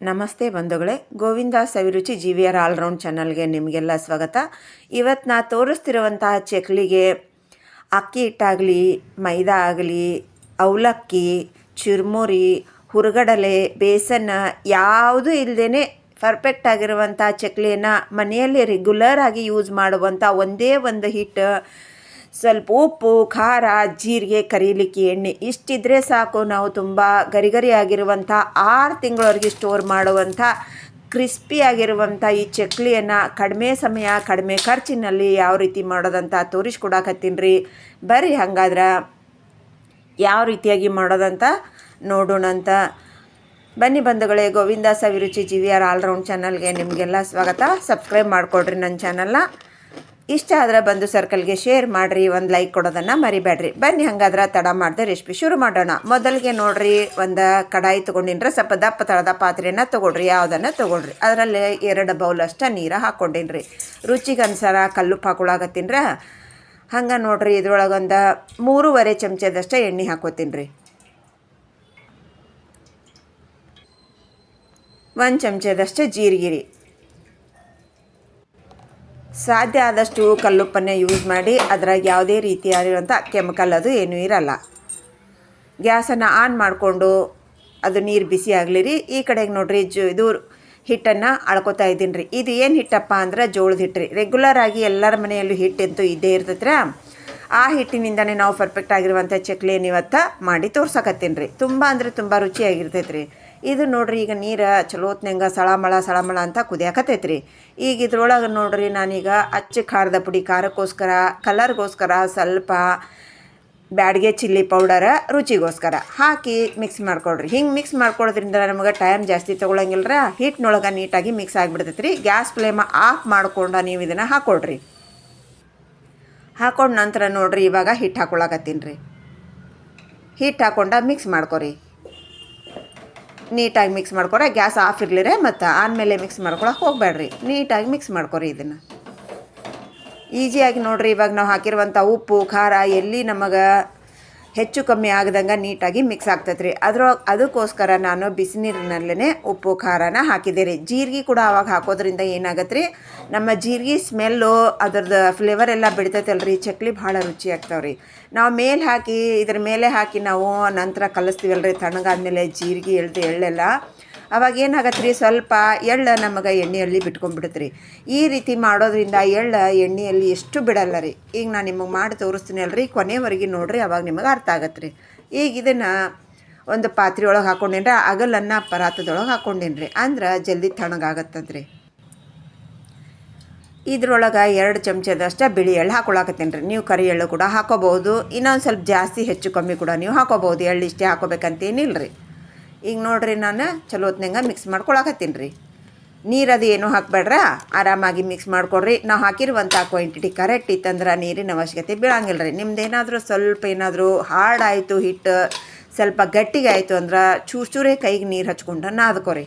ನಮಸ್ತೆ ಬಂಧುಗಳೇ Govinda Saviruchi G V R all round ಚಾನಲ್ಗೆ ನಿಮಗೆಲ್ಲ ಸ್ವಾಗತ. ಇವತ್ತು ನಾ ತೋರಿಸ್ತಿರುವಂತಹ ಚಕ್ಲಿಗೆ ಅಕ್ಕಿ ಹಿಟ್ಟಾಗಲಿ, ಮೈದಾ ಆಗಲಿ, ಅವಲಕ್ಕಿ, ಚುರ್ಮುರಿ, ಹುರುಗಡಲೆ, ಬೇಸನ್ ಯಾವುದೂ ಇಲ್ಲದೇ ಪರ್ಫೆಕ್ಟ್ ಆಗಿರುವಂಥ ಚಕ್ಲಿಯನ್ನು ಮನೆಯಲ್ಲಿ ರೆಗ್ಯುಲರ್ ಆಗಿ ಯೂಸ್ ಮಾಡುವಂಥ ಒಂದೇ ಒಂದು ಹಿಟ್ಟು ಸ್ವಲ್ಪ ಉಪ್ಪು, ಖಾರ, ಜೀರಿಗೆ ಕರೀಲಿಕ್ಕೆ ಎಣ್ಣೆ ಇಷ್ಟಿದ್ರೆ ಸಾಕು. ನಾವು ತುಂಬ ಗರಿ ಗರಿ ಆಗಿರುವಂಥ ಆರು ತಿಂಗಳವರೆಗೆ ಸ್ಟೋರ್ ಮಾಡುವಂಥ ಕ್ರಿಸ್ಪಿಯಾಗಿರುವಂಥ ಈ ಚಕ್ಲಿಯನ್ನು ಕಡಿಮೆ ಸಮಯ, ಕಡಿಮೆ ಖರ್ಚಿನಲ್ಲಿ ಯಾವ ರೀತಿ ಮಾಡೋದಂತ ತೋರಿಸ್ಕೊಡಾಕತ್ತೀನಿ ರೀ. ಬರ್ರಿ ಹಂಗಾದ್ರೆ ಯಾವ ರೀತಿಯಾಗಿ ಮಾಡೋದಂತ ನೋಡೋಣಂತ ಬನ್ನಿ ಬಂಧುಗಳೇ, Govinda Saviruchi G V R all round ಚಾನಲ್ಗೆ ನಿಮಗೆಲ್ಲ ಸ್ವಾಗತ. ಸಬ್ಸ್ಕ್ರೈಬ್ ಮಾಡಿಕೊಡ್ರಿ ನನ್ನ ಚಾನಲ್ನ ಇಷ್ಟ ಆದರೆ ಬಂದು ಸರ್ಕಲ್ಗೆ ಶೇರ್ ಮಾಡಿರಿ, ಒಂದು ಲೈಕ್ ಕೊಡೋದನ್ನು ಮರಿಬೇಡ್ರಿ. ಬನ್ನಿ, ಹಂಗಾದ್ರೆ ತಡ ಮಾಡಿದೆ ರೆಸಿಪಿ ಶುರು ಮಾಡೋಣ. ಮೊದಲಿಗೆ ನೋಡ್ರಿ, ಒಂದು ಕಡಾಯಿ ತೊಗೊಂಡಿನ್ರೆ, ಸ್ವಲ್ಪ ದಪ್ಪ ತಳದ ಪಾತ್ರೆಯನ್ನು ತೊಗೊಳ್ರಿ, ಯಾವುದನ್ನು ತೊಗೊಳ್ರಿ. ಅದರಲ್ಲಿ ಎರಡು ಬೌಲ್ ಅಷ್ಟು ನೀರು ಹಾಕ್ಕೊಂಡಿನ್ರಿ ರುಚಿಗೆ ಅನುಸಾರ ಕಲ್ಲುಪ್ಪು ಹಾಕೊಳಕತ್ತೀನ್ರ ಹಂಗೆ ನೋಡ್ರಿ, ಇದ್ರೊಳಗೊಂದು ಮೂರುವರೆ ಚಮಚದಷ್ಟು ಎಣ್ಣೆ ಹಾಕೋತೀನಿ ರೀ ಒಂದು ಚಮಚದಷ್ಟು ಜೀರಿಗೆ ರೀ ಸಾಧ್ಯ ಆದಷ್ಟು ಕಲ್ಲುಪ್ಪನ್ನೇ ಯೂಸ್ ಮಾಡಿ ಅದ್ರಾಗ ಯಾವುದೇ ರೀತಿಯಾಗಿರುವಂಥ ಕೆಮಿಕಲ್ ಅದು ಏನೂ ಇರಲ್ಲ. ಗ್ಯಾಸನ್ನು ಆನ್ ಮಾಡಿಕೊಂಡು ಅದು ನೀರು ಬಿಸಿ ಆಗಲಿ ರೀ, ಈ ಕಡೆಗೆ ನೋಡ್ರಿ ಜು ಇದು ಹಿಟ್ಟನ್ನು ಅಳ್ಕೊತಾ ಇದ್ದೀನಿ ರೀ. ಇದು ಏನು ಹಿಟ್ಟಪ್ಪ ಅಂದ್ರೆ ಜೋಳದ ಹಿಟ್ಟು ರೀ. ರೆಗ್ಯುಲರ್ ಆಗಿ ಎಲ್ಲರ ಮನೆಯಲ್ಲೂ ಹಿಟ್ಟಂತೂ ಇದ್ದೇ ಇರ್ತೈತ್ರ ಆ ಹಿಟ್ಟಿನಿಂದನೇ ನಾವು ಪರ್ಫೆಕ್ಟ್ ಆಗಿರುವಂಥ ಚಕ್ಲಿಯನ್ನು ಇವತ್ತು ಮಾಡಿ ತೋರ್ಸಕತ್ತೀನಿ ರೀ. ತುಂಬ ಅಂದರೆ ತುಂಬ ರುಚಿಯಾಗಿರ್ತೈತೆ ರೀ. ಇದು ನೋಡ್ರಿ ಈಗ ನೀರು ಚಲೋತ್ನಂಗೆ ಸಳಮಳ ಸಳಮಳ ಅಂತ ಕುದಿಯಾಕತ್ತೈತೆ ರೀ ಈಗ ಇದ್ರೊಳಗೆ ನೋಡ್ರಿ ನಾನೀಗ ಅಚ್ಚ ಖಾರದ ಪುಡಿ, ಖಾರಕ್ಕೋಸ್ಕರ, ಕಲರ್ಗೋಸ್ಕರ ಸ್ವಲ್ಪ ಬ್ಯಾಡ್ಗೆ ಚಿಲ್ಲಿ ಪೌಡರ ರುಚಿಗೋಸ್ಕರ ಹಾಕಿ ಮಿಕ್ಸ್ ಮಾಡ್ಕೊಳ್ರಿ. ಹಿಂಗೆ ಮಿಕ್ಸ್ ಮಾಡ್ಕೊಳೋದ್ರಿಂದ ನಮಗೆ ಟೈಮ್ ಜಾಸ್ತಿ ತೊಗೊಳಂಗಿಲ್ಲರ ಹಿಟ್ಟಿನೊಳಗೆ ನೀಟಾಗಿ ಮಿಕ್ಸ್ ಆಗಿಬಿಡ್ತೈತೆ ರೀ ಗ್ಯಾಸ್ ಫ್ಲೇಮ ಆಫ್ ಮಾಡ್ಕೊಂಡು ನೀವು ಇದನ್ನು ಹಾಕೊಳ್ರಿ. ಹಾಕೊಂಡ ನಂತರ ನೋಡ್ರಿ ಇವಾಗ ಹಿಟ್ಟು ಹಾಕೊಳಕತ್ತೀನಿ ರೀ. ಹಿಟ್ಟು ಹಾಕೊಂಡ ಮಿಕ್ಸ್ ಮಾಡ್ಕೊರಿ. ನೀಟಾಗಿ ಮಿಕ್ಸ್ ಮಾಡ್ಕೊರೆ, ಗ್ಯಾಸ್ ಆಫ್ ಇರಲಿರೆ ಮತ್ತು ಆದಮೇಲೆ ಮಿಕ್ಸ್ ಮಾಡ್ಕೊಳಕ್ಕೆ ಹೋಗಬೇಡ್ರಿ ನೀಟಾಗಿ ಮಿಕ್ಸ್ ಮಾಡ್ಕೊರಿ ಇದನ್ನು. ಈಜಿಯಾಗಿ ನೋಡ್ರಿ, ಇವಾಗ ನಾವು ಹಾಕಿರುವಂಥ ಉಪ್ಪು, ಖಾರ, ಎಲ್ಲಿ ನಮಗೆ ಹೆಚ್ಚು ಕಮ್ಮಿ ಆಗದಂಗೆ ನೀಟಾಗಿ ಮಿಕ್ಸ್ ಆಗ್ತೈತೆ ರೀ ಅದ್ರ, ಅದಕ್ಕೋಸ್ಕರ ನಾನು ಬಿಸಿನೀರಿನಲ್ಲೇ ಉಪ್ಪು, ಖಾರನ ಹಾಕಿದೆ ರೀ ಜೀರಿಗೆ ಕೂಡ ಅವಾಗ ಹಾಕೋದ್ರಿಂದ ಏನಾಗತ್ತೆ ರೀ ನಮ್ಮ ಜೀರಿಗೆ ಸ್ಮೆಲ್ಲು ಅದ್ರದ್ದು ಫ್ಲೇವರ್ ಎಲ್ಲ ಬಿಡ್ತೈತಲ್ಲ ರೀ ಚಕ್ಲಿ ಭಾಳ ರುಚಿ ಆಗ್ತಾವೆ ರೀ ನಾವು ಮೇಲೆ ಹಾಕಿ, ಇದ್ರ ಮೇಲೆ ಹಾಕಿ ನಾವು ನಂತರ ಕಲಿಸ್ತೀವಲ್ಲ ರೀ ತಣ್ಣಗಾದ್ಮೇಲೆ ಜೀರಿಗೆ, ಎಳ್ದು, ಎಳ್ಳೆಲ್ಲ. ಅವಾಗ ಏನಾಗತ್ತೆ ರೀ ಸ್ವಲ್ಪ ಎಳ್ಳು ನಮಗೆ ಎಣ್ಣೆಯಲ್ಲಿ ಬಿಟ್ಕೊಂಡ್ಬಿಡುತ್ತೆ ರೀ ಈ ರೀತಿ ಮಾಡೋದ್ರಿಂದ ಎಳ್ಳು ಎಣ್ಣೆಯಲ್ಲಿ ಎಷ್ಟು ಬಿಡಲ್ಲ ರೀ. ಈಗ ನಾನು ನಿಮಗೆ ಮಾಡಿ ತೋರಿಸ್ತೀನಿ ಅಲ್ರಿ, ಕೊನೆವರೆಗೆ ನೋಡಿರಿ, ಅವಾಗ ನಿಮಗೆ ಅರ್ಥ ಆಗತ್ತೆ ರೀ ಈಗ ಇದನ್ನು ಒಂದು ಪಾತ್ರೆ ಒಳಗೆ ಹಾಕ್ಕೊಂಡೇನ್ರಿ ಅಗಲನ್ನು ಪರಾತದೊಳಗೆ ಹಾಕ್ಕೊಂಡೇನ್ರಿ ಅಂದ್ರೆ ಜಲ್ದಿ ತಣ್ಣಗಾಗತ್ತಂತ್ರಿ. ಇದ್ರೊಳಗೆ ಎರಡು ಚಮಚದಷ್ಟು ಬಿಳಿ ಎಳ್ಳು ಹಾಕೊಳಕತ್ತೀನಿ ರೀ ನೀವು ಕರಿ ಎಳ್ಳು ಕೂಡ ಹಾಕೋಬಹುದು, ಇನ್ನೊಂದು ಸ್ವಲ್ಪ ಜಾಸ್ತಿ ಹೆಚ್ಚು ಕಮ್ಮಿ ಕೂಡ ನೀವು ಹಾಕೋಬಹುದು. ಎಳ್ಳು ಇಷ್ಟೇ ಹಾಕೋಬೇಕಂತೇನಿಲ್ಲ ರೀ ಈಗ ನೋಡ್ರಿ ನಾನು ಚಲೋ ಹೊತ್ನಂಗೆ ಮಿಕ್ಸ್ ಮಾಡ್ಕೊಳಕತ್ತೀನಿ ರೀ. ನೀರು ಅದು ಏನೂ ಹಾಕ್ಬೇಡ್ರ? ಆರಾಮಾಗಿ ಮಿಕ್ಸ್ ಮಾಡ್ಕೊಡ್ರಿ. ನಾವು ಹಾಕಿರುವಂಥ ಕ್ವಾಂಟಿಟಿ ಕರೆಕ್ಟ್ ಇತ್ತಂದ್ರೆ ನೀರಿನ ಅವಶ್ಯಕತೆ ಬೀಳಂಗಿಲ್ಲ ರೀ ನಿಮ್ದು ಏನಾದರೂ ಸ್ವಲ್ಪ ಏನಾದರೂ ಹಾರ್ಡ್ ಆಯಿತು ಹಿಟ್ಟು ಸ್ವಲ್ಪ ಗಟ್ಟಿಗೆ ಆಯಿತು ಅಂದ್ರೆ ಚೂರು ಚೂರೇ ಕೈಗೆ ನೀರು ಹಚ್ಕೊಂಡು ನಾದ್ಕೊರಿ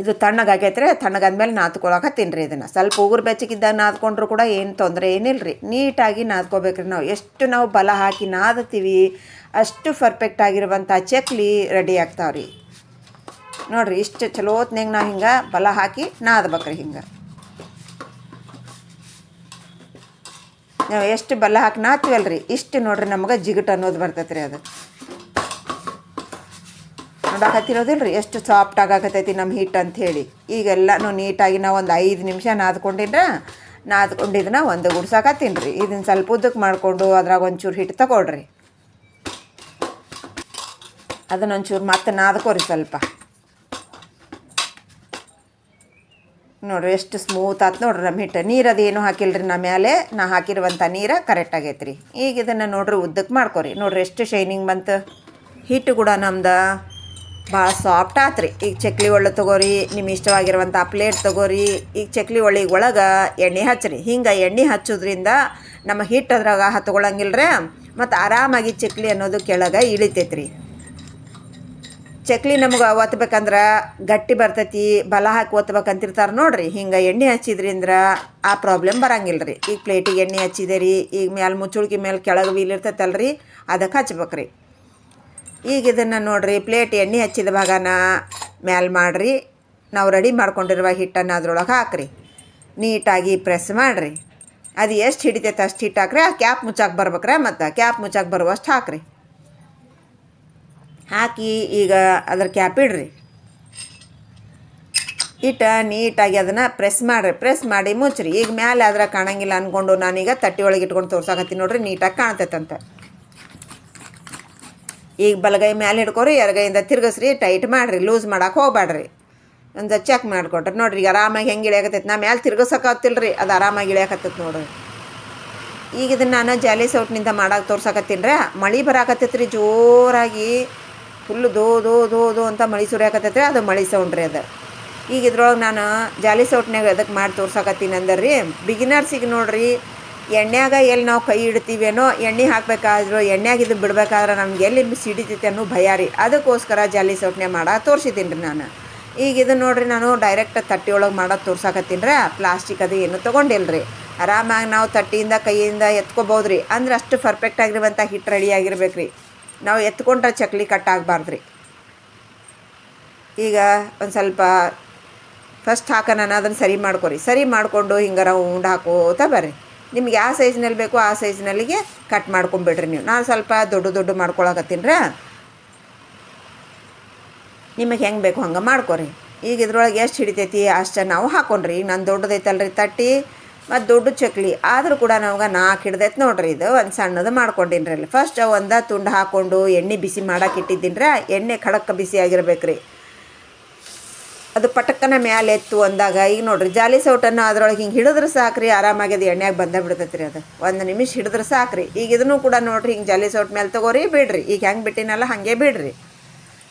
ಇದು ತಣ್ಣಗಾಗೈತ್ರೆ ತಣ್ಣಗಾದ್ಮೇಲೆ ನಾದ್ಕೊಳಕ್ಕೆ ತಿನ್ನಿರಿ ಇದನ್ನು. ಸ್ವಲ್ಪ ಉಗುರು ಬೆಚ್ಚಗಿದ್ದಾಗ ನಾದ್ಕೊಂಡ್ರು ಕೂಡ ಏನು ತೊಂದರೆ ಏನಿಲ್ಲ ರೀ ನೀಟಾಗಿ ನಾದ್ಕೋಬೇಕ್ರಿ ನಾವು. ಎಷ್ಟು ನಾವು ಬಲ ಹಾಕಿ ನಾದ್ತೀವಿ, ಅಷ್ಟು ಪರ್ಫೆಕ್ಟ್ ಆಗಿರುವಂಥ ಚಕ್ಲಿ ರೆಡಿ ಆಗ್ತಾವೆ ರೀ ನೋಡಿರಿ, ಇಷ್ಟು ಚಲೋ ಹೊತ್ನಾಗ ನಾವು ಹಿಂಗೆ ಬಲ ಹಾಕಿ ನಾದ್ಬೇಕ್ರಿ ಹಿಂಗೆ. ನಾವು ಎಷ್ಟು ಬಲ ಹಾಕಿ ನಾದ್ತೀವಲ್ಲ ರೀ ಇಷ್ಟು ನೋಡ್ರಿ ನಮಗೆ ಜಿಗಟ್ ಅನ್ನೋದು ಬರ್ತೈತೆ ರೀ ಅದು. ನೋಡಕತ್ತಿರೋದಿಲ್ಲ ರೀ ಎಷ್ಟು ಸಾಫ್ಟ್ ಆಗಾಕತ್ತೈತಿ ನಮ್ಮ ಹಿಟ್ಟು ಅಂಥೇಳಿ. ಈಗೆಲ್ಲನೂ ನೀಟಾಗಿ ನಾವು ಒಂದು ಐದು ನಿಮಿಷ ನಾದ್ಕೊಂಡಿದ್ರೆ ನಾದ್ಕೊಂಡಿದ್ದನ್ನ ಒಂದು ಗುಡ್ಸಾಕತ್ತೀನಿ ರೀ ಇದನ್ನು ಸ್ವಲ್ಪ ಉದ್ದಕ್ಕೆ ಮಾಡಿಕೊಂಡು ಅದ್ರಾಗ ಒಂಚೂರು ಹಿಟ್ಟು ತಗೊಳ್ರಿ. ಅದನ್ನೊಂಚೂರು ಮತ್ತೆ ನಾದ್ಕೋರಿ ಸ್ವಲ್ಪ. ನೋಡ್ರಿ ಎಷ್ಟು ಸ್ಮೂತ್ ಆಯ್ತು ನೋಡ್ರಿ ನಮ್ಮ ಹಿಟ್ಟು ನೀರು ಅದೇನು ಹಾಕಿಲ್ರಿ ನಮ್ಮ ಮೇಲೆ ನಾ ಹಾಕಿರುವಂಥ ನೀರು ಕರೆಕ್ಟ್ ಆಗೈತೆ ಈಗ ಇದನ್ನು ನೋಡ್ರಿ ಉದ್ದಕ್ಕೆ ಮಾಡ್ಕೋರಿ. ನೋಡ್ರಿ ಎಷ್ಟು ಶೈನಿಂಗ್ ಬಂತು. ಹಿಟ್ಟು ಕೂಡ ನಮ್ದು. ಭಾಳ ಸಾಫ್ಟ್ ಆತ್ರಿ. ಈಗ ಚಕ್ಲಿ ಒಳ್ಳೆ ತೊಗೋರಿ ನಿಮ್ಮ ಇಷ್ಟವಾಗಿರುವಂಥ ಪ್ಲೇಟ್ ತೊಗೋರಿ. ಈಗ ಚಕ್ಲಿ ಒಳ್ಳಿಗೆ ಒಳಗೆ ಎಣ್ಣೆ ಹಚ್ಚಿರಿ ಹಿಂಗೆ ಎಣ್ಣೆ ಹಚ್ಚೋದ್ರಿಂದ ನಮ್ಮ ಹಿಟ್ಟು ಅದ್ರಾಗ ಹತ್ಕೊಳಂಗಿಲ್ಲ ರೀ ಮತ್ತು ಆರಾಮಾಗಿ ಚಕ್ಲಿ ಅನ್ನೋದು ಕೆಳಗೆ ಇಳಿತೈತ್ರಿ. ಚಕ್ಲಿ ನಮ್ಗೆ ಒತ್ತಬೇಕಂದ್ರೆ ಗಟ್ಟಿ ಬರ್ತೈತಿ, ಬಲ ಹಾಕಿ ಒತ್ತಬೇಕಂತಿರ್ತಾರೆ ನೋಡ್ರಿ. ಹಿಂಗೆ ಎಣ್ಣೆ ಹಚ್ಚಿದ್ರಿಂದ ಆ ಪ್ರಾಬ್ಲಮ್ ಬರಂಗಿಲ್ಲ ರೀ ಈಗ ಪ್ಲೇಟಿಗೆ ಎಣ್ಣೆ ಹಚ್ಚಿದೆ ರೀ ಈಗ ಮ್ಯಾಲೆ ಮುಚ್ಚುಳ್ಕಿ ಮೇಲೆ ಕೆಳಗೆ ವೀಲ್ ಇರ್ತೈತಲ್ಲ ರೀ ಅದಕ್ಕೆ ಹಚ್ಬೇಕ್ರಿ. ಈಗ ಇದನ್ನು ನೋಡ್ರಿ ಪ್ಲೇಟ್ ಎಣ್ಣೆ ಹಚ್ಚಿದ ಭಾಗನ ಮ್ಯಾಲ್ ಮಾಡಿರಿ. ನಾವು ರೆಡಿ ಮಾಡ್ಕೊಂಡಿರುವ ಹಿಟ್ಟನ್ನು ಅದ್ರೊಳಗೆ ಹಾಕ್ರಿ. ನೀಟಾಗಿ ಪ್ರೆಸ್ ಮಾಡಿರಿ. ಅದು ಎಷ್ಟು ಹಿಡಿತೈತೆ ಅಷ್ಟು ಹಿಟ್ಟು ಹಾಕ್ರಿ. ಆ ಕ್ಯಾಪ್ ಮುಚ್ಚಾಕೆ ಬರ್ಬೇಕ್ರೆ ಮತ್ತು ಕ್ಯಾಪ್ ಮುಚ್ಚಾಕೆ ಬರುವಷ್ಟು ಹಾಕ್ರಿ. ಹಾಕಿ ಈಗ ಅದ್ರ ಕ್ಯಾಪ್ ಇಡ್ರಿ. ಇಟ್ಟ ನೀಟಾಗಿ ಅದನ್ನು ಪ್ರೆಸ್ ಮಾಡಿರಿ. ಪ್ರೆಸ್ ಮಾಡಿ ಮುಚ್ಚಿರಿ ಈಗ ಮ್ಯಾಲೆ ಆದ್ರೆ ಕಾಣಂಗಿಲ್ಲ ಅಂದ್ಕೊಂಡು ನಾನೀಗ ತಟ್ಟಿ ಒಳಗೆ ಇಟ್ಕೊಂಡು ತೋರ್ಸಾಕತ್ತೀನಿ ನೋಡ್ರಿ, ನೀಟಾಗಿ ಕಾಣ್ತೈತಂತ. ಈಗ ಬಲಗೈ ಮ್ಯಾಲೆ ಹಿಡ್ಕೊರಿ ಎಡಗೈಯಿಂದ ತಿರ್ಗಿಸ್ರಿ ಟೈಟ್ ಮಾಡಿರಿ ಲೂಸ್ ಮಾಡಕ್ಕೆ ಹೋಗ್ಬೇಡ್ರಿ ಒಂದು ಚೆಕ್ ಮಾಡಿಕೊಟ್ರಿ ನೋಡ್ರಿ, ಈಗ ಆರಾಮಾಗಿ ಹೆಂಗೆ ಇಳಿಯಾಕತ್ತೈತೆ. ನಾ ಮ್ಯಾಲೆ ತಿರ್ಗಿಸೋಕತ್ತಿಲ್ಲ ಅದು ಆರಾಮಾಗಿ ಇಳಿಯಾಕತ್ತೈತೆ ನೋಡ್ರಿ. ಈಗ ಇದನ್ನು ನಾನು ಜಾಲಿ ಸೌಟ್ನಿಂದ ಮಾಡಕ್ಕೆ ತೋರ್ಸಕತ್ತೀನಿ ರೀ ಮಳೆ ಬರಾಕತ್ತೈತೆ ರೀ ಜೋರಾಗಿ ಫುಲ್ ದೋ ದೋ ದೋ ದೋ ಅಂತ ಮಳೆ ಸುರಿಯಾಕತ್ತೈತೆ ಅದು ಮಳೆ ಸೌಂಡ್ ರೀ ಅದು. ಈಗ ಇದ್ರೊಳಗೆ ನಾನು ಜಾಲಿ ಸೌಟ್ನಾಗ ಅದಕ್ಕೆ ಮಾಡಿ ತೋರ್ಸಕತ್ತೀನಿ ಅಂದ್ರೆ ರೀ ಬಿಗಿನರ್ಸಿಗೆ ನೋಡ್ರಿ ಎಣ್ಣೆಯಾಗ ಎಲ್ಲಿ ನಾವು ಕೈ ಇಡ್ತೀವೇನೋ, ಎಣ್ಣೆ ಹಾಕಬೇಕಾದ್ರೂ ಇದು ಬಿಡ್ಬೇಕಾದ್ರೆ ನಮ್ಗೆ ಎಲ್ಲಿ ಸಿಡಿತೈತೆ ಅನ್ನೋ ಭಯ ರೀ. ಅದಕ್ಕೋಸ್ಕರ ಜಾಲಿ ಸೌಟ್ನೆ ಮಾಡ ತೋರಿಸಿದ್ದೀನಿ ರೀ ನಾನು. ಈಗ ಇದು ನೋಡಿರಿ ನಾನು ಡೈರೆಕ್ಟ್ ತಟ್ಟಿ ಒಳಗೆ ಮಾಡೋದು ತೋರ್ಸಾಕತ್ತೀನಿ ರೀ ಪ್ಲಾಸ್ಟಿಕ್ ಅದು ಏನು ತೊಗೊಂಡಿಲ್ಲ ರೀ ಆರಾಮಾಗಿ ನಾವು ತಟ್ಟಿಯಿಂದ, ಕೈಯಿಂದ ಎತ್ಕೊಬೋದು ರೀ ಅಂದ್ರೆ ಅಷ್ಟು ಪರ್ಫೆಕ್ಟ್ ಆಗಿರುವಂಥ ಹಿಟ್ ರೆಡಿ ಆಗಿರ್ಬೇಕು ರೀ ನಾವು ಎತ್ಕೊಂಡ್ರೆ ಚಕ್ಲಿ ಕಟ್ ಆಗಬಾರ್ದು ರೀ ಈಗ ಒಂದು ಸ್ವಲ್ಪ ಫಸ್ಟ್ ಹಾಕೋಣ ಅದನ್ನು ಸರಿ ಮಾಡ್ಕೊರಿ. ಸರಿ ಮಾಡಿಕೊಂಡು ಹಿಂಗಾರ ರೌಂಡ್ ಹಾಕೋತಾ ಬರ್ರಿ. ನಿಮ್ಗೆ ಯಾವ ಸೈಜ್ನಲ್ಲಿ ಬೇಕೋ ಆ ಸೈಜ್ನಲ್ಲಿಗೆ ಕಟ್ ಮಾಡ್ಕೊಂಬಿಡ್ರಿ ನೀವು. ನಾನು ಸ್ವಲ್ಪ ದೊಡ್ಡ ದೊಡ್ಡ ಮಾಡ್ಕೊಳಕತ್ತೀನಿ ರೀ ನಿಮಗೆ ಹೆಂಗೆ ಬೇಕು ಹಂಗೆ ಮಾಡ್ಕೊರಿ. ಈಗ ಇದ್ರೊಳಗೆ ಎಷ್ಟು ಹಿಡಿತೈತಿ ಅಷ್ಟು ನಾವು ಹಾಕೊಂಡ್ರಿ. ಈಗ ನಾನು ದೊಡ್ಡದೈತಲ್ರಿ ತಟ್ಟಿ ಮತ್ತು ದೊಡ್ಡ ಚಕ್ಲಿ. ಆದರೂ ಕೂಡ ನಮ್ಗೆ ನಾಲ್ಕು ಹಿಡ್ದೈತೆ ನೋಡ್ರಿ ಇದು. ಒಂದು ಸಣ್ಣದು ಮಾಡ್ಕೊಂಡಿನಿ ರೀ ಅಲ್ಲಿ ಫಸ್ಟ್ ಒಂದು ತುಂಡು ಹಾಕ್ಕೊಂಡು ಎಣ್ಣೆ ಬಿಸಿ ಮಾಡಕ್ಕೆ ಇಟ್ಟಿದ್ದೀನಿ ರೀ ಎಣ್ಣೆ ಖಡಕ್ಕೆ ಬಿಸಿ ಆಗಿರ್ಬೇಕು ರೀ ಅದು ಪಟಕ್ಕನ ಮ್ಯಾಲೆ ಎತ್ತು ಅಂದಾಗ, ಈಗ ನೋಡ್ರಿ ಜಾಲಿ ಸೌಟನ್ನು ಅದ್ರೊಳಗೆ ಹಿಂಗೆ ಹಿಡಿದ್ರೆ ಸಾಕ್ರಿ ಆರಾಮಾಗಿ ಅದು ಎಣ್ಣೆಗೆ ಬಂದ ಬಿಡ್ತೈತೆ ರೀ ಅದು. ಒಂದು ನಿಮಿಷ ಹಿಡಿದ್ರೆ ಸಾಕ್ರಿ. ಈಗ ಇದನ್ನು ಕೂಡ ನೋಡ್ರಿ, ಹಿಂಗೆ ಜಾಲಿ ಸೌಟ್ ಮೇಲೆ ತಗೋರಿ, ಬಿಡ್ರಿ. ಈಗ ಹೆಂಗೆ ಬಿಟ್ಟಿನಲ್ಲ, ಹಾಗೆ ಬಿಡ್ರಿ.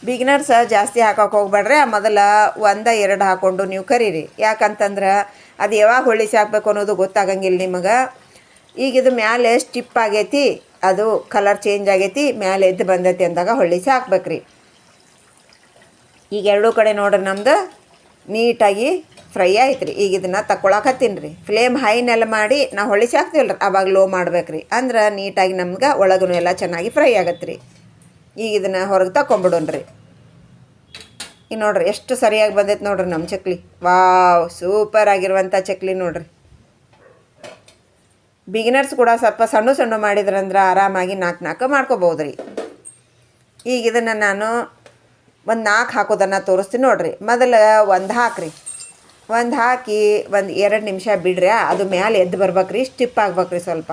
ಬಿಗಿನರ್ಸ್ ಜಾಸ್ತಿ ಹಾಕೋಕೆ ಹೋಗ್ಬೇಡ್ರಿ, ಆ ಮೊದಲ ಒಂದ, ಎರಡು ಹಾಕ್ಕೊಂಡು ನೀವು ಕರೀರಿ. ಯಾಕಂತಂದ್ರೆ ಅದು ಯಾವಾಗ ಹೊಳಿಸಿ ಹಾಕ್ಬೇಕು ಅನ್ನೋದು ಗೊತ್ತಾಗಂಗಿಲ್ಲ ನಿಮಗೆ. ಈಗ ಇದು ಮ್ಯಾಲೆ ಸ್ಟಿಪ್ ಆಗೈತಿ, ಅದು ಕಲರ್ ಚೇಂಜ್ ಆಗೈತಿ, ಮ್ಯಾಲೆ ಎದ್ದು ಬಂದೈತಿ ಅಂದಾಗ ಹೊಳಿಸಿ ಹಾಕ್ಬೇಕ್ರಿ. ಈಗ ಎರಡೂ ಕಡೆ ನೋಡ್ರಿ ನಮ್ದು ನೀಟಾಗಿ ಫ್ರೈ ಆಯ್ತು ರೀ ಈಗ ಇದನ್ನು ತಗೊಳಕತ್ತೀನಿ ರೀ ಫ್ಲೇಮ್ ಹೈನೆಲ್ಲ ಮಾಡಿ ನಾವು ಹೊಳಿಸಿ ಹಾಕ್ತೀವಲ್ಲ ರೀ ಅವಾಗ ಲೋ ಮಾಡ್ಬೇಕು ರೀ ಅಂದ್ರೆ ನೀಟಾಗಿ ನಮ್ಗೆ ಒಳಗೂ ಎಲ್ಲ ಚೆನ್ನಾಗಿ ಫ್ರೈ ಆಗತ್ತೆ ರೀ ಈಗ ಇದನ್ನು ಹೊರಗೆ ತಗೊಂಬಿಡೋಣ್ರಿ ಈಗ ನೋಡ್ರಿ ಎಷ್ಟು ಸರಿಯಾಗಿ ಬಂದೈತೆ ನೋಡ್ರಿ ನಮ್ಮ ಚಕ್ಲಿ. ವಾವ್ ಸೂಪರ್ ಆಗಿರುವಂಥ ಚಕ್ಲಿ ನೋಡ್ರಿ. ಬಿಗಿನರ್ಸ್ ಕೂಡ ಸ್ವಲ್ಪ ಸಣ್ಣ ಸಣ್ಣ ಮಾಡಿದ್ರಂದ್ರೆ ಆರಾಮಾಗಿ ನಾಲ್ಕು ನಾಲ್ಕು ಮಾಡ್ಕೋಬೋದು ರೀ ಈಗ ಇದನ್ನು ನಾನು ಒಂದು ನಾಲ್ಕು ಹಾಕೋದನ್ನು ತೋರಿಸ್ತೀನಿ ನೋಡ್ರಿ. ಮೊದಲು ಒಂದು ಹಾಕ್ರಿ. ಒಂದು ಹಾಕಿ ಒಂದು ಎರಡು ನಿಮಿಷ ಬಿಡ್ರಿ. ಅದು ಮ್ಯಾಲೆ ಎದ್ದು ಬರ್ಬೇಕ್ರಿ, ಸ್ಟಿಪ್ ಆಗ್ಬೇಕ್ರಿ ಸ್ವಲ್ಪ.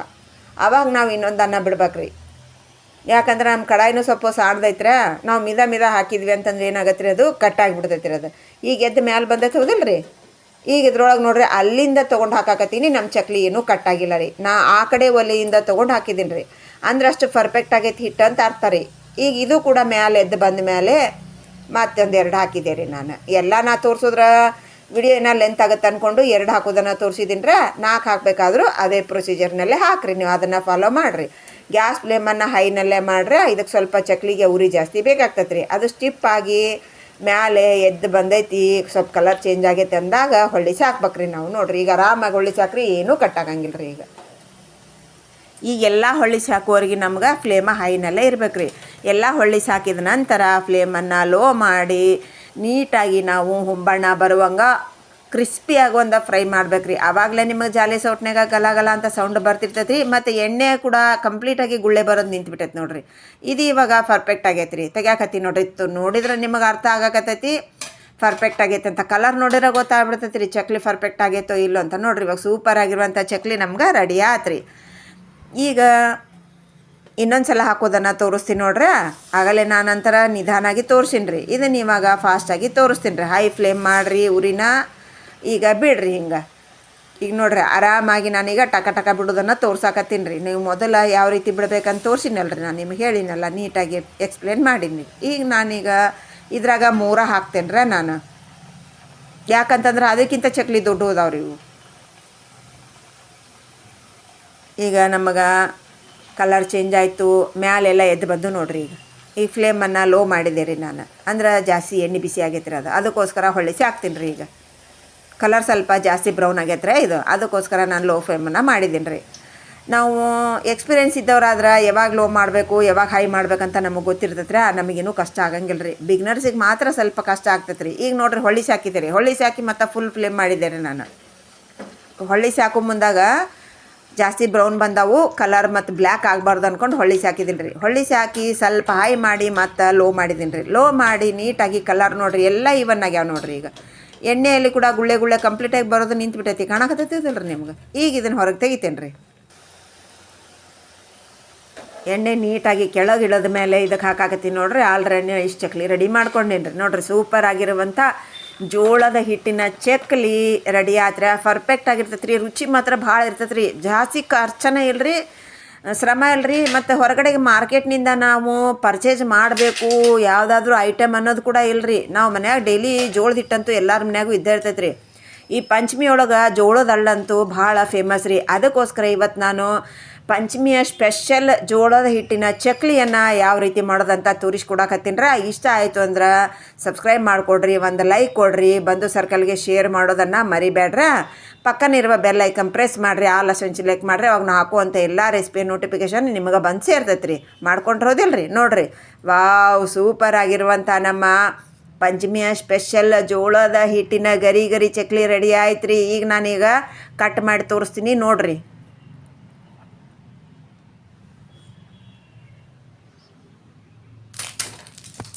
ಅವಾಗ ನಾವು ಇನ್ನೊಂದು ಅನ್ನ ಬಿಡ್ಬೇಕ್ರಿ. ಯಾಕಂದ್ರೆ ನಮ್ಮ ಕಡಾಯಿನೂ ಸ್ವಲ್ಪ ಸಾಣ್ದೈತ್ರ ನಾವು ಮಿದ ಮಿದ ಹಾಕಿದ್ವಿ ಅಂತಂದ್ರೆ ಏನಾಗತ್ತೆ ರೀ ಅದು? ಕಟ್ ಆಗಿಬಿಡ್ತೈತಿ ರೀ ಅದು. ಈಗ ಎದ್ದು ಮ್ಯಾಲೆ ಬಂದೈತೆ ಹೌದಿಲ್ಲ ರೀ ಈಗ ಇದ್ರೊಳಗೆ ನೋಡ್ರಿ, ಅಲ್ಲಿಂದ ತೊಗೊಂಡು ಹಾಕಾಕತ್ತೀನಿ ನಮ್ಮ ಚಕ್ಲಿ ಏನೂ ಕಟ್ಟಾಗಿಲ್ಲ ರೀ. ನಾ ಆ ಕಡೆ ಒಲೆಯಿಂದ ತೊಗೊಂಡು ಹಾಕಿದ್ದೀನಿ ರೀ ಅಂದ್ರೆ ಅಷ್ಟು ಪರ್ಫೆಕ್ಟ್ ಆಗೈತಿ ಹಿಟ್ಟು ಅಂತ ಅರ್ಥ ರೀ. ಈಗ ಇದು ಕೂಡ ಮ್ಯಾಲೆ ಎದ್ದು ಬಂದ ಮೇಲೆ ಮತ್ತೊಂದು ಎರಡು ಹಾಕಿದೆ ರೀ ನಾನು. ಎಲ್ಲ ನಾ ತೋರಿಸಿದ್ರೆ ವಿಡಿಯೋ ಏನೋ ಲೆಂತ್ ಆಗುತ್ತೆ ಅಂದ್ಕೊಂಡು ಎರಡು ಹಾಕೋದನ್ನು ತೋರಿಸಿದ್ದೀನ್ರ, ನಾಲ್ಕು ಹಾಕಬೇಕಾದ್ರೂ ಅದೇ ಪ್ರೊಸೀಜರ್ನಲ್ಲೇ ಹಾಕ್ರಿ, ನೀವು ಅದನ್ನು ಫಾಲೋ ಮಾಡಿರಿ. ಗ್ಯಾಸ್ ಫ್ಲೇಮನ್ನು ಹೈನಲ್ಲೇ ಮಾಡ್ರೆ ಇದಕ್ಕೆ ಸ್ವಲ್ಪ ಚಕ್ಲಿಗೆ ಉರಿ ಜಾಸ್ತಿ ಬೇಕಾಗ್ತೈತೆ ರೀ ಅದು ಸ್ಟಿಪ್ ಆಗಿ ಮ್ಯಾಲೆ ಎದ್ದು ಬಂದೈತಿ, ಸ್ವಲ್ಪ ಕಲರ್ ಚೇಂಜ್ ಆಗೈತೆ ಅಂದಾಗ ಹೊಳ್ಳಿ ಸಾಕ್ಬೇಕ್ರಿ ನಾವು. ನೋಡ್ರಿ, ಈಗ ಆರಾಮಾಗಿ ಹೊಳ್ಳಿ ಸಾಕ್ರಿ, ಏನೂ ಕಟ್ಟಾಗಂಗಿಲ್ಲ ರೀ ಈಗ. ಈಗೆಲ್ಲ ಹೊಳ್ಳಿ ಹಾಕುವವರೆಗೆ ನಮ್ಗೆ ಫ್ಲೇಮ ಹೈನಲ್ಲೇ ಇರ್ಬೇಕು ರೀ ಎಲ್ಲ ಹೊಳ್ಳಿ ಸಾಕಿದ ನಂತರ ಫ್ಲೇಮನ್ನು ಲೋ ಮಾಡಿ ನೀಟಾಗಿ ನಾವು ಹುಂಬಣ್ಣ ಬರುವಂಗ ಕ್ರಿಸ್ಪಿ ಆಗುವಂಥ ಫ್ರೈ ಮಾಡ್ಬೇಕು ರೀ ಆವಾಗಲೇ ನಿಮಗೆ ಜಾಲಿ ಸೌಟ್ನಾಗ ಗಲಗಲ ಗಲ ಅಂತ ಸೌಂಡ್ ಬರ್ತಿರ್ತೈತೆ ರೀ ಮತ್ತು ಎಣ್ಣೆ ಕೂಡ ಕಂಪ್ಲೀಟಾಗಿ ಗುಳ್ಳೆ ಬರೋದು ನಿಂತ್ಬಿಟ್ಟೈತೆ ನೋಡಿರಿ. ಇದು ಇವಾಗ ಪರ್ಫೆಕ್ಟ್ ಆಗೈತೆ ರೀ ತೆಗ್ಯಾಕತ್ತಿ ನೋಡ್ರಿ. ಇತ್ತು ನೋಡಿದ್ರೆ ನಿಮಗೆ ಅರ್ಥ ಆಗಕತ್ತೈತಿ. ಪರ್ಫೆಕ್ಟ್ ಆಗೈತೆ ಅಂತ ಕಲರ್ ನೋಡಿದ್ರೆ ಗೊತ್ತಾಗ್ಬಿಡ್ತೈತಿ ರೀ ಚಕ್ಲಿ ಪರ್ಫೆಕ್ಟ್ ಆಗೈತೋ ಇಲ್ಲೋ ಅಂತ ನೋಡಿರಿ. ಇವಾಗ ಸೂಪರ್ ಆಗಿರುವಂಥ ಚಕ್ಲಿ ನಮ್ಗೆ ರೆಡಿ ಆತ್ರಿ. ಈಗ ಇನ್ನೊಂದು ಸಲ ಹಾಕೋದನ್ನು ತೋರಿಸ್ತೀನಿ ನೋಡ್ರಿ? ಆಗಲೇ ನಾನು ನಂತರ ನಿಧಾನಾಗಿ ತೋರಿಸಿನಿ ರೀ ಇದನ್ನು ಇವಾಗ ಫಾಸ್ಟಾಗಿ ತೋರಿಸ್ತೀನಿ ರೀ. ಹೈ ಫ್ಲೇಮ್ ಮಾಡಿರಿ ಉರಿನ ಈಗ ಬಿಡ್ರಿ ಹಿಂಗೆ. ಈಗ ನೋಡ್ರಿ, ಆರಾಮಾಗಿ ನಾನೀಗ ಟಕ ಟಕ ಬಿಡೋದನ್ನು ತೋರ್ಸಾಕತ್ತೀನಿ ರೀ. ನೀವು ಮೊದಲು ಯಾವ ರೀತಿ ಬಿಡಬೇಕಂತ ತೋರಿಸಿನಲ್ಲ ರೀ ನಾನು ನಿಮ್ಗೆ ಹೇಳಿನಲ್ಲ, ನೀಟಾಗಿ ಎಕ್ಸ್ಪ್ಲೇನ್ ಮಾಡೀನಿ. ಈಗ ನಾನೀಗ ಇದ್ರಾಗ ಮೂರ ಹಾಕ್ತೇನೆ ರೀ ನಾನು. ಯಾಕಂತಂದ್ರೆ ಅದಕ್ಕಿಂತ ಚಕ್ಲಿ ದೊಡ್ಡ ಹೋದಾವ್ರಿ ಇವು. ಈಗ ನಮಗೆ ಕಲರ್ ಚೇಂಜ್ ಆಯಿತು, ಮ್ಯಾಲೆಲ್ಲ ಎದ್ದು ಬಂದು ನೋಡ್ರಿ ಈಗ. ಈ ಫ್ಲೇಮನ್ನು ಲೋ ಮಾಡಿದೆ ರೀ ನಾನು. ಅಂದ್ರೆ ಜಾಸ್ತಿ ಎಣ್ಣೆ ಬಿಸಿ ಆಗೈತೆ ರೀ ಅದು. ಅದಕ್ಕೋಸ್ಕರ ಹೊಳಿಸಿ ಹಾಕ್ತೀನಿ ರೀ ಈಗ. ಕಲರ್ ಸ್ವಲ್ಪ ಜಾಸ್ತಿ ಬ್ರೌನ್ ಆಗೈತೆ ರೀ ಇದು. ಅದಕ್ಕೋಸ್ಕರ ನಾನು ಲೋ ಫ್ಲೇಮನ್ನು ಮಾಡಿದ್ದೀನಿ ರೀ ನಾವು ಎಕ್ಸ್ಪೀರಿಯೆನ್ಸ್ ಇದ್ದವರಾದ್ರೆ ಯಾವಾಗ ಲೋ ಮಾಡಬೇಕು, ಯಾವಾಗ ಹೈ ಮಾಡ್ಬೇಕಂತ ನಮಗೆ ಗೊತ್ತಿರ್ತೈತೆ ರೀ ನಮಗೇನು ಕಷ್ಟ ಆಗಂಗಿಲ್ಲ ರೀ ಬಿಗ್ನರ್ಸಿಗೆ ಮಾತ್ರ ಸ್ವಲ್ಪ ಕಷ್ಟ ಆಗ್ತೈತೆ ರೀ ಈಗ ನೋಡ್ರಿ ಹೊಳ್ಳಿ ಹಾಕಿದ್ದೀರಿ. ಹೊಳಿಸಿ ಹಾಕಿ ಮತ್ತು ಫುಲ್ ಫ್ಲೇಮ್ ಮಾಡಿದ್ದೆ ರೀ ನಾನು. ಹೊಳ್ಳಿ ಹಾಕೋ ಮುಂದಾಗ ಜಾಸ್ತಿ ಬ್ರೌನ್ ಬಂದವು, ಕಲರ್ ಮತ್ತು ಬ್ಲ್ಯಾಕ್ ಆಗಬಾರ್ದು ಅಂದ್ಕೊಂಡು ಹೊಳ್ಳಿ ಸಾಕಿದ್ದೀನಿ ರೀ. ಹೊಳ್ಳಿ ಸಾಕಿ ಸ್ವಲ್ಪ ಹೈ ಮಾಡಿ ಮತ್ತು ಲೋ ಮಾಡಿದ್ದೀನಿ ರೀ. ಲೋ ಮಾಡಿ ನೀಟಾಗಿ ಕಲರ್ ನೋಡ್ರಿ, ಎಲ್ಲ ಇವನ್ ಆಗ್ಯಾವ ನೋಡ್ರಿ ಈಗ. ಎಣ್ಣೆಯಲ್ಲಿ ಕೂಡ ಗುಳ್ಳೆ ಗುಳ್ಳೆ ಕಂಪ್ಲೀಟಾಗಿ ಬರೋದು ನಿಂತು ಬಿಟ್ಟೈತಿ ಕಾಣಕತ್ತೈತಿಲ್ಲ ರೀ ನಿಮ್ಗೆ. ಈಗ ಇದನ್ನು ಹೊರಗೆ ತೆಗಿತೇನೆ ರೀ. ಎಣ್ಣೆ ನೀಟಾಗಿ ಕೆಳಗೆ ಇಳದ ಮೇಲೆ ಇದಕ್ಕೆ ಹಾಕಾಕತ್ತೀನಿ ನೋಡ್ರಿ. ಆಲ್ರೆಡಿ ಇಷ್ಟು ಚಕ್ಲಿ ರೆಡಿ ಮಾಡ್ಕೊಂಡೇನಿ ರೀ ನೋಡ್ರಿ ಸೂಪರ್ ಆಗಿರುವಂಥ ಜೋಳದ ಹಿಟ್ಟಿನ ಚಕ್ಲಿ ರೆಡಿ ಆತ್ರೆ ಪರ್ಫೆಕ್ಟ್ ಆಗಿರ್ತೈತೆ ರೀ ರುಚಿ ಮಾತ್ರ ಭಾಳ ಇರ್ತೈತೆ ಜಾಸ್ತಿ ಖರ್ಚನ ಇಲ್ರಿ. ಶ್ರಮ ಇಲ್ರಿ. ಮತ್ತು ಹೊರಗಡೆಗೆ ಮಾರ್ಕೆಟ್ನಿಂದ ನಾವು ಪರ್ಚೇಸ್ ಮಾಡಬೇಕು. ಯಾವುದಾದ್ರೂ ಐಟಮ್ ಅನ್ನೋದು ಕೂಡ ಇಲ್ರಿ. ನಾವು ಮನ್ಯಾಗ ಡೈಲಿ ಜೋಳದ ಹಿಟ್ಟಂತೂ ಎಲ್ಲರ ಮನ್ಯಾಗೂ ಇದ್ದೇ ಇರ್ತೈತೆ ಈ ಪಂಚಮಿ ಒಳಗೆ ಜೋಳದ ಹಳ್ಳಂತೂ ಭಾಳ ಫೇಮಸ್ ರೀ. ಅದಕ್ಕೋಸ್ಕರ ಇವತ್ತು ನಾನು ಪಂಚಮಿಯ ಸ್ಪೆಷಲ್ ಜೋಳದ ಹಿಟ್ಟಿನ ಚಕ್ಲಿಯನ್ನು ಯಾವ ರೀತಿ ಮಾಡೋದಂತ ತೋರಿಸ್ಕೊಡಕತ್ತೀನ್ರ ಇಷ್ಟ ಆಯಿತು ಅಂದ್ರೆ ಸಬ್ಸ್ಕ್ರೈಬ್ ಮಾಡಿಕೊಡ್ರಿ, ಒಂದು ಲೈಕ್ ಕೊಡ್ರಿ, ಬಂಧು ಸರ್ಕಲ್ಗೆ ಶೇರ್ ಮಾಡೋದನ್ನು ಮರಿಬೇಡ್ರ ಪಕ್ಕನಿರುವ ಬೆಲ್ ಐಕನ್ ಪ್ರೆಸ್ ಮಾಡಿರಿ, ಆ ಅಸಂಚಿ ಲೈಕ್ ಮಾಡಿರಿ, ಅವಾಗ ನಾವು ಹಾಕುವಂಥ ಎಲ್ಲ ರೆಸಿಪಿ ನೋಟಿಫಿಕೇಶನ್ ನಿಮಗೆ ಬಂದು ಸೇರ್ತೈತೆ ರೀ ಮಾಡ್ಕೊಂಡಿರೋದಿಲ್ಲ ರೀ ನೋಡಿರಿ. ವಾವ್ ಸೂಪರ್ ಆಗಿರುವಂಥ ನಮ್ಮ ಪಂಚಮಿಯ ಸ್ಪೆಷಲ್ ಜೋಳದ ಹಿಟ್ಟಿನ ಗರಿ ಗರಿ ಚಕ್ಲಿ ರೆಡಿ ಆಯ್ತು ರೀ ಈಗ ನಾನೀಗ ಕಟ್ ಮಾಡಿ ತೋರಿಸ್ತೀನಿ, ನೋಡ್ರಿ.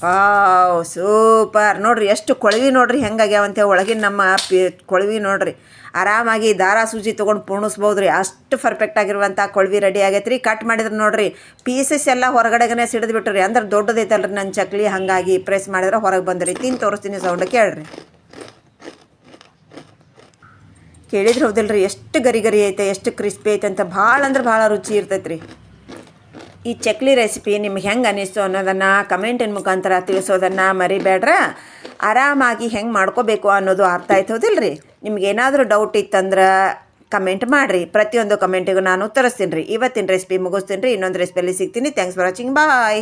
Wow, super. ನೋಡ್ರಿ, ಎಷ್ಟು ಕೊಳವಿ ನೋಡ್ರಿ ಹೆಂಗಾಗ್ಯಾವಂತೆ ಒಳಗಿನ ನಮ್ಮ ಪಿ, ಕೊಳವಿ ನೋಡ್ರಿ. ಆರಾಮಾಗಿ ದಾರ ಸೂಜಿ ತೊಗೊಂಡು ಪೂರ್ಣಿಸ್ಬೋದು ರೀ ಅಷ್ಟು ಪರ್ಫೆಕ್ಟ್ ಆಗಿರುವಂಥ ಕೊಳವಿ ರೆಡಿ ಆಗೈತೆ ರೀ ಕಟ್ ಮಾಡಿದ್ರೆ ನೋಡ್ರಿ ಪೀಸಸ್ ಎಲ್ಲ ಹೊರಗಡೆಗನೆ ಸಿಡಿದು ಬಿಟ್ಟು ರೀ ಅಂದ್ರೆ ದೊಡ್ಡದೈತಲ್ರಿ ನನ್ನ ಚಕ್ಲಿ. ಹಾಗಾಗಿ ಪ್ರೆಸ್ ಮಾಡಿದ್ರೆ ಹೊರಗೆ ಬಂದ್ರಿ. ತಿಂದು ತೋರಿಸ್ತೀನಿ ಸೌಂಡ್ ಕೇಳ್ರಿ. ಕೇಳಿದ್ರೆ ಹೌದಿಲ್ಲ ರೀ ಎಷ್ಟು ಗರಿ ಗರಿ ಐತೆ, ಎಷ್ಟು ಕ್ರಿಸ್ಪಿ ಐತೆ ಅಂತ. ಭಾಳ ಅಂದ್ರೆ ಭಾಳ ರುಚಿ ಇರ್ತೈತೆ ರೀ ಈ ಚಕ್ಲಿ ರೆಸಿಪಿ ನಿಮ್ಗೆ ಹೆಂಗೆ ಅನ್ನಿಸ್ತು ಅನ್ನೋದನ್ನು ಕಮೆಂಟಿನ ಮುಖಾಂತರ ತಿಳಿಸೋದನ್ನು ಮರಿಬೇಡ್ರ. ಆರಾಮಾಗಿ ಹೆಂಗೆ ಮಾಡ್ಕೋಬೇಕು ಅನ್ನೋದು ಅರ್ಥ ಆಯ್ತೋದಿಲ್ಲ ರೀ ನಿಮ್ಗೆ ಏನಾದರೂ ಡೌಟ್ ಇತ್ತಂದ್ರೆ ಕಮೆಂಟ್ ಮಾಡಿರಿ. ಪ್ರತಿಯೊಂದು ಕಮೆಂಟಿಗೂ ನಾನು ಉತ್ತರಿಸ್ತೀನಿ ರೀ. ಇವತ್ತಿನ ರೆಸಿಪಿ ಮುಗಿಸ್ತೀನಿ ರೀ. ಇನ್ನೊಂದು ರೆಸಿಪಿಯಲ್ಲಿ ಸಿಗ್ತೀನಿ. Thanks for watching bye